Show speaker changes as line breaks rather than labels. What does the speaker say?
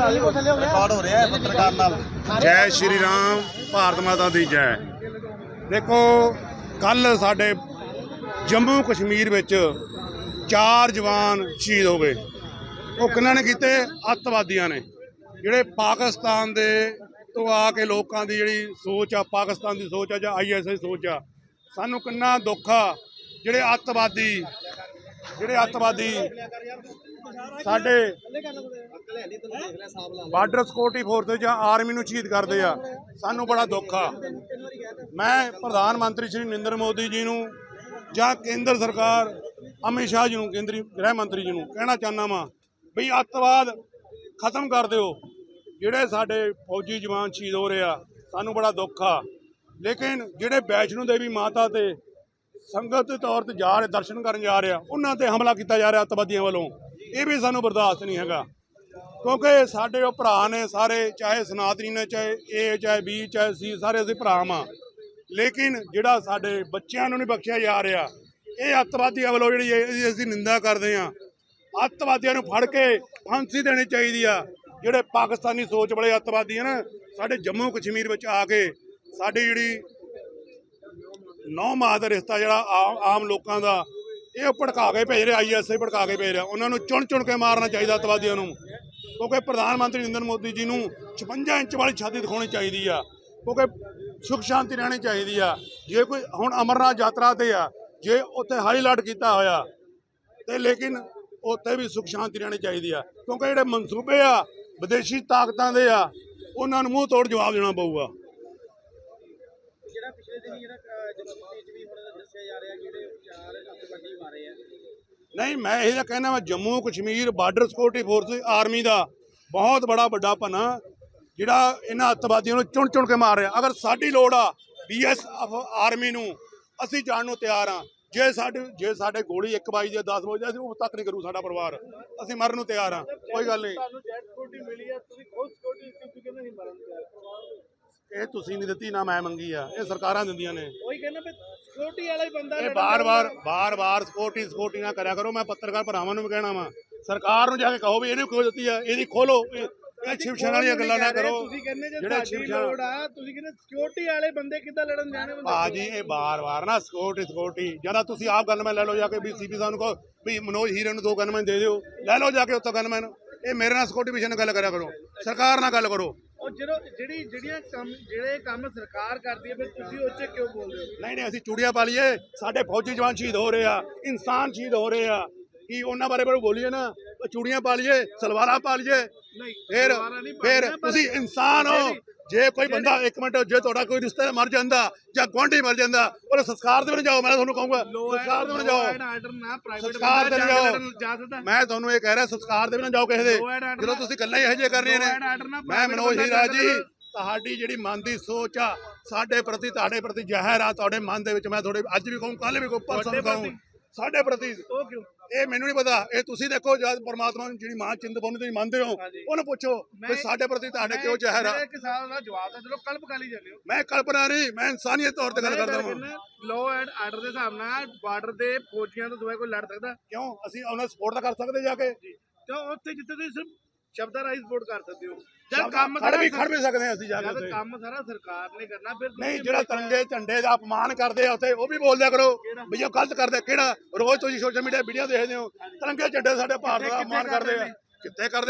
Record ਹੋ ਰਿਹਾ ਹੈ ਪੱਤਰਕਾਰ ਨਾਲ।
ਜੈ ਸ਼੍ਰੀ ਰਾਮ ਭਾਰਤ ਮਾਤਾ ਦੀ ਜੈ। ਦੇਖੋ ਕੱਲ ਸਾਡੇ ਜੰਮੂ ਕਸ਼ਮੀਰ ਵਿੱਚ ਚਾਰ ਜਵਾਨ ਸ਼ਹੀਦ ਹੋ ਗਏ। ਉਹ ਕਿਹਨਾਂ ਨੇ ਕੀਤੇ? ਅੱਤਵਾਦੀਆਂ ਨੇ। ਜਿਹੜੇ ਪਾਕਿਸਤਾਨ ਦੇ ਤੋਂ ਆ ਕੇ ਲੋਕਾਂ ਦੀ ਜਿਹੜੀ ਸੋਚ ਆ ਪਾਕਿਸਤਾਨ ਦੀ ਸੋਚ ਆ ਜਾਂ ਆਈਐਸਆਈ ਸੋਚ ਆ ਸਾਨੂੰ ਕਿੰਨਾ ਦੁੱਖ ਆ ਜਿਹੜੇ ਅੱਤਵਾਦੀ ਜਿਹੜੇ ਅੱਤਵਾਦੀ ਸਾਡੇ ਬਾਰਡਰ ਸਿਕਿਉਰਿਟੀ ਫੋਰਸ ਜਾਂ ਆਰਮੀ ਨੂੰ ਸ਼ਹੀਦ ਕਰਦੇ ਆ। ਸਾਨੂੰ ਬੜਾ ਦੁੱਖ ਆ। ਮੈਂ ਪ੍ਰਧਾਨ ਮੰਤਰੀ ਸ਼੍ਰੀ ਨਰਿੰਦਰ ਮੋਦੀ ਜੀ ਨੂੰ ਜਾਂ ਕੇਂਦਰ ਸਰਕਾਰ ਅਮਿਤ ਸ਼ਾਹ ਜੀ ਨੂੰ, ਕੇਂਦਰੀ ਗ੍ਰਹਿ ਮੰਤਰੀ ਜੀ ਨੂੰ ਕਹਿਣਾ ਚਾਹੁੰਦਾ ਵਾਂ ਵੀ ਅੱਤਵਾਦ ਖਤਮ ਕਰ ਦਿਓ। ਜਿਹੜੇ ਸਾਡੇ ਫੌਜੀ ਜਵਾਨ ਸ਼ਹੀਦ ਹੋ ਰਹੇ ਆ, ਸਾਨੂੰ ਬੜਾ ਦੁੱਖ ਆ। ਲੇਕਿਨ ਜਿਹੜੇ ਵੈਸ਼ਨੂ ਦੇਵੀ ਮਾਤਾ ਤੇ ਸੰਗਤ ਦੇ ਤੌਰ ਤੇ ਜਾ ਰਹੇ, ਦਰਸ਼ਨ ਕਰਨ ਜਾ ਰਹੇ ਆ, ਉਹਨਾਂ ਤੇ ਹਮਲਾ ਕੀਤਾ ਜਾ ਰਿਹਾ ਅੱਤਵਾਦੀਆਂ ਵੱਲੋਂ। ਇਹ ਵੀ ਸਾਨੂੰ ਬਰਦਾਸ਼ਤ ਨਹੀਂ ਹੈਗਾ। ਕਿਉਂਕਿ ਸਾਡੇ ਉਹ ਭਰਾ ਨੇ ਸਾਰੇ, ਚਾਹੇ ਸਨਾਤਨੀ ਨੇ, ਚਾਹੇ ਏ ਚਾਹੇ ਬੀ ਚਾਹੇ ਸੀ ਸਾਰੇ ਅਸੀਂ ਭਰਾ ਵਾਂ। ਲੇਕਿਨ ਜਿਹੜਾ ਸਾਡੇ ਬੱਚਿਆਂ ਨੂੰ ਨਹੀਂ ਬਖਸ਼ਿਆ ਜਾ ਰਿਹਾ, ਇਹ ਅੱਤਵਾਦੀਆਂ ਵੱਲੋਂ ਜਿਹੜੀ ਇਹਦੀ ਅਸੀਂ ਨਿੰਦਾ ਕਰਦੇ ਹਾਂ ਅੱਤਵਾਦੀਆਂ ਨੂੰ ਫੜ ਕੇ ਫਾਂਸੀ ਦੇਣੀ ਚਾਹੀਦੀ ਆ। ਜਿਹੜੇ ਪਾਕਿਸਤਾਨੀ ਸੋਚ ਵਾਲੇ ਅੱਤਵਾਦੀ ਹਨ ਸਾਡੇ ਜੰਮੂ ਕਸ਼ਮੀਰ ਵਿੱਚ ਆ ਕੇ ਸਾਡੀ ਜਿਹੜੀ ਨੌ ਮਾਹ ਦਾ ਰਿਸ਼ਤਾ ਜਿਹੜਾ ਆਮ ਆਮ ਲੋਕਾਂ ਦਾ ਇਹ ਭੜਕਾ ਕੇ ਭੇਜ ਰਿਹਾ ਆਈਐਸਆਈ ਭੜਕਾ ਕੇ ਭੇਜ ਰਿਹਾ। ਉਹਨਾਂ ਨੂੰ ਚੁਣ ਚੁਣ ਕੇ ਮਾਰਨਾ ਚਾਹੀਦਾ ਅੱਤਵਾਦੀਆਂ ਨੂੰ। ਕਿਉਂਕਿ ਪ੍ਰਧਾਨ ਮੰਤਰੀ ਨਰਿੰਦਰ ਮੋਦੀ ਜੀ ਨੂੰ 56 ਇੰਚ ਵਾਲੀ ਛਾਤੀ ਦਿਖਾਉਣੀ ਚਾਹੀਦੀ ਆ। ਕਿਉਂਕਿ ਸੁਖ ਸ਼ਾਂਤੀ ਰਹਿਣੀ ਚਾਹੀਦੀ ਆ। ਜੇ ਕੋਈ ਹੁਣ ਅਮਰਨਾਥ ਯਾਤਰਾ ਤੇ ਆ ਜੇ ਉੱਥੇ ਹਾਈ ਹਾਈਲਾਈਟ ਕੀਤਾ ਹੋਇਆ ਤੇ ਲੇਕਿਨ ਉੱਥੇ ਵੀ ਸੁਖ ਸ਼ਾਂਤੀ ਰਹਿਣੀ ਚਾਹੀਦੀ ਆ। ਕਿਉਂਕਿ ਜਿਹੜੇ ਮਨਸੂਬੇ ਆ ਵਿਦੇਸ਼ੀ ਤਾਕਤਾਂ ਦੇ ਆ ਉਹਨਾਂ ਨੂੰ ਮੂੰਹ ਤੋੜ ਜਵਾਬ ਦੇਣਾ ਪਊਗਾ।
ਜਿਹੜਾ ਪਿਛਲੇ ਦਿਨੀ ਜਿਹੜਾ ਅਹ, ਜੰਮੂ ਵਿੱਚ ਵੀ ਹੁਣ ਦੱਸਿਆ ਜਾ ਰਿਹਾ ਜਿਹੜੇ ਚਾਰ ਅੱਤਵਾਦੀ ਮਾਰੇ ਆ
ਨਹੀਂ, ਮੈਂ ਇਹ ਤਾਂ ਕਹਿਣਾ ਵਾ, Jammu, Kashmir border security force army ਦਾ ਬਹੁਤ ਬੜਾ ਵੱਡਾ ਪਨਾ ਜਿਹੜਾ ਇਹਨਾਂ ਅੱਤਵਾਦੀਆਂ ਨੂੰ ਚੁਣ ਚੁਣ ਕੇ ਮਾਰ ਰਿਹਾ। ਅਗਰ ਸਾਡੀ ਲੋੜ ਆ ਬੀਐਸਐਫ ਆਰਮੀ ਨੂੰ, ਅਸੀਂ ਜਾਣ ਨੂੰ ਤਿਆਰ ਆ। ਜੇ ਸਾਡੇ ਜੇ ਸਾਡੇ ਗੋਲੀ 1 ਵਜੇ ਜਾਂ 10 ਵਜੇ ਅਸੀਂ ਉਹ ਤੱਕ ਨਹੀਂ ਕਰੂ ਸਾਡਾ ਪਰਿਵਾਰ। ਅਸੀਂ ਮਰਨ ਨੂੰ ਤਿਆਰ ਆ। ਕੋਈ ਗੱਲ ਨਹੀਂ।
ਤੁਹਾਨੂੰ ਜੈਟ ਸਿਕਿਉਰਿਟੀ ਮਿਲੀ ਆ, ਤੁਸੀਂ ਖੁਦ ਸਿਕਿਉਰਿਟੀ ਤੁਸੀਂ ਨਹੀਂ ਮਰਨ
ਇਹ ਤੁਸੀਂ ਨਹੀਂ ਦਿੱਤੀ ਨਾ ਮੈਂ ਮੰਗੀ ਆ। ਇਹ ਸਰਕਾਰਾਂ ਦਿੰਦੀਆਂ ਨੇ।
ਉਹੀ ਕਹਿੰਦਾ ਵੀ ਸਿਕਿਉਰਿਟੀ ਵਾਲਾ ਹੀ ਬੰਦਾ
ਇਹ ਬਾਰ-ਬਾਰ ਬਾਰ-ਬਾਰ ਸਪੋਰਟੀ ਸਪੋਰਟੀ ਨਾ ਕਰਿਆ ਕਰੋ। ਮੈਂ ਪੱਤਰਕਾਰ ਭਰਾਵਾਂ ਨੂੰ ਵੀ ਕਹਿਣਾ ਵਾ। ਸਰਕਾਰ ਨੂੰ ਜਾ ਕੇ ਕਹੋ ਵੀ ਇਹਨੇ ਕਿਉਂ ਦਿੱਤੀ ਆ? ਇਹਦੀ ਖੋਲੋ। ਇਹ ਸ਼ਿਵਸੈਨਾ ਵਾਲੀਆਂ ਗੱਲਾਂ ਨਾ ਕਰੋ।
ਤੁਸੀਂ ਕਹਿੰਦੇ ਜੇ
ਸ਼ਿਵਸੈਨਾ-
ਲੋੜ ਆ ਤੁਸੀਂ ਕਹਿੰਦੇ ਸਿਕਿਉਰਿਟੀ ਵਾਲੇ ਬੰਦੇ ਕਿੱਦਾਂ ਲੜਨ ਜਾਣੇ ਬੰਦੇ
ਭਾਜੀ ਇਹ ਬਾਰ-ਬਾਰ ਨਾ ਸਕਿਉਰਟੀ ਸਕਿਉਰਟੀ ਜਦੋਂ ਤੁਸੀਂ ਆਪ ਗਨਮੈਨ ਲੈ ਲਓ ਜਾ ਕੇ ਵੀ ਸੀਪੀ ਸਾਹਿਬ ਨੂੰ ਕਹੋ ਵੀ ਮਨੋਜ ਹੀਰੇ ਨੂੰ ਦੋ ਗਨਮੈਨ ਦੇ ਦਿਓ। ਲੈ ਲਓ ਜਾ ਕੇ ਉੱਤੋਂ ਗਨਮੈਨ ਇਹ ਮੇਰੇ ਨਾਲ ਸਕਿਉਰਟੀ ਵਿਸ਼ੇ ਨਾਲ ਗੱਲ ਕਰਿਆ ਕਰੋ। ਸਰਕਾਰ ਨਾਲ ਗੱਲ ਕਰੋ।
ਉਹ ਜਦੋਂ ਜਿਹੜੀ, ਜਿਹੜੀਆਂ ਕੰਮ, ਜਿਹੜੇ ਕੰਮ ਸਰਕਾਰ ਕਰਦੀ ਹੈ, ਫਿਰ ਤੁਸੀਂ ਉਹ 'ਚ ਕਿਉਂ ਬੋਲਦੇ ਹੋ?
ਨਹੀਂ ਨਹੀਂ, ਅਸੀਂ ਚੂੜੀਆਂ ਪਾ ਲਈਏ। ਸਾਡੇ ਫੌਜੀ ਜਵਾਨ ਸ਼ਹੀਦ ਹੋ ਰਹੇ ਆ। ਇਨਸਾਨ ਸ਼ਹੀਦ ਹੋ ਰਹੇ ਆ। ਕੀ ਉਹਨਾਂ ਬਾਰੇ ਬਾਰੇ ਬੋਲੀਏ ਨਾ? ਚੂੜੀਆਂ ਪਾ ਲਈਏ ਸਲਵਾਰਾਂ ਪਾ ਲਈਏ। ਫਿਰ ਫਿਰ ਤੁਸੀਂ ਇਨਸਾਨ ਹੋ। ਜੇ ਕੋਈ ਬੰਦਾ ਇੱਕ ਮਿੰਟ ਜੇ ਤੁਹਾਡਾ ਕੋਈ ਰਿਸ਼ਤੇਦਾਰ ਮਰ ਜਾਂਦਾ ਜਾਂ ਗੁਆਂਢੀ ਮਰ ਜਾਂਦਾ ਉਹ ਸੰਸਕਾਰ ਦੇ ਵੀ ਨਾ ਜਾਓ ਮੈਂ ਤੁਹਾਨੂੰ ਕਹੂੰਗਾ ਸੰਸਕਾਰ ਦੇ ਵੀ ਨਾ ਜਾਓ ਸੰਸਕਾਰ ਦੇ ਜਾਓ। ਮੈਂ ਤੁਹਾਨੂੰ ਇਹ ਕਹਿ ਰਿਹਾ ਸੰਸਕਾਰ ਦੇ ਵੀ ਨਾ ਜਾਓ ਕਿਸੇ ਦੇ। ਜਦੋਂ ਤੁਸੀਂ ਗੱਲਾਂ ਹੀ ਇਹੋ ਜਿਹੀਆਂ ਕਰ ਰਹੀਆਂ ਨੇ ਮੈਂ ਮਨੋਜ ਹੀਰਾ ਜੀ। ਤੁਹਾਡੀ ਜਿਹੜੀ ਮਨ ਦੀ ਸੋਚ ਆ ਸਾਡੇ ਪ੍ਰਤੀ ਤੁਹਾਡੇ ਪ੍ਰਤੀ ਜ਼ਹਿਰ ਆ ਤੁਹਾਡੇ ਮਨ ਦੇ ਵਿੱਚ ਮੈਂ ਤੁਹਾਡੇ ਅੱਜ ਵੀ ਕਹੂੰ ਕੱਲ ਵੀ ਕਹੂੰ ਪਰਸੋਂ ਕਹੂੰ। ਸਾਡੇ ਪ੍ਰਤੀ।
ਉਹ ਕਿਉਂ?
ਇਹ ਮੈਨੂੰ ਨਹੀਂ ਪਤਾ। ਇਹ ਤੁਸੀਂ ਦੇਖੋ ਜਦ ਪਰਮਾਤਮਾ ਨੂੰ ਜਿਹੜੀ ਮਾਂ ਚਿੰਤਪੁਰਨੀ ਤੁਸੀਂ ਮੰਨਦੇ ਹੋ। ਉਹਨੂੰ ਪੁੱਛੋ
ਮੈਂ-
ਵੀ ਸਾਡੇ ਪ੍ਰਤੀ ਤੁਹਾਡੇ ਕਿਉਂ ਜ਼ਹਿਰ ਆ?
ਸਾਲ ਦਾ ਜਵਾਬ ਤਾਂ ਚਲੋ ਕੱਲ ਪਕਾ ਲਈ ਜਾਂਦੇ ਹੋ।
ਮੈਂ ਕਲਪਨਾ ਨਹੀਂ ਮੈਂ ਇਨਸਾਨੀਅਤ ਤੌਰ ਤੇ ਗੱਲ ਕਰਦਾ ਹਾਂ
ਲਾਅ ਐਂਡ ਆਰਡਰ ਦੇ ਹਿਸਾਬ ਨਾਲ ਬਾਰਡਰ ਦੇ ਫੌਜੀਆਂ ਤੋਂ ਦੁਆਏ ਕੋਈ ਲੜ ਸਕਦਾ।
ਕਿਉਂ? ਅਸੀਂ ਉਹਨਾਂ ਸਪੋਰਟ ਤਾਂ ਕਰ ਸਕਦੇ ਜਾ ਕੇ।
ਤੇ ਉੱਥੇ ਜਿੱਥੇ ਤੁਸੀਂ ਸਿਰਫ ਸ਼ਬਦਾਂ ਰਾਹੀਂ ਸਪੋਰਟ ਕਰ ਸਕਦੇ ਹੋ। ਜਦ
ਕੰਮ ਖੜ ਵੀ ਖੜ ਵੀ ਸਕਦੇ ਅਸੀਂ ਜਾ ਕੇ
ਕੰਮ ਸਾਰਾ ਸਰਕਾਰ ਨੇ ਕਰਨਾ ਫਿਰ
ਨਹੀਂ ਜਿਹੜਾ ਤਿਰੰਗੇ ਝੰਡੇ ਦਾ ਅਪਮਾਨ ਕਰਦੇ ਆ ਉੱਥੇ ਉਹ ਵੀ ਬੋਲਦਿਆ ਕਰੋ ਵੀ ਉਹ ਗਲਤ ਕਰਦੇ ਕਿਹੜਾ? ਰੋਜ਼ ਤੁਸੀਂ ਸੋਸ਼ਲ ਮੀਡੀਆ ਵੀਡੀਓ ਦੇਖਦੇ ਹੋ ਤਿਰੰਗੇ ਝੰਡੇ ਸਾਡੇ ਭਾਰਤ ਦਾ ਅਪਮਾਨ ਕਰਦੇ ਆ? ਕਿੱਥੇ ਕਰਦੇ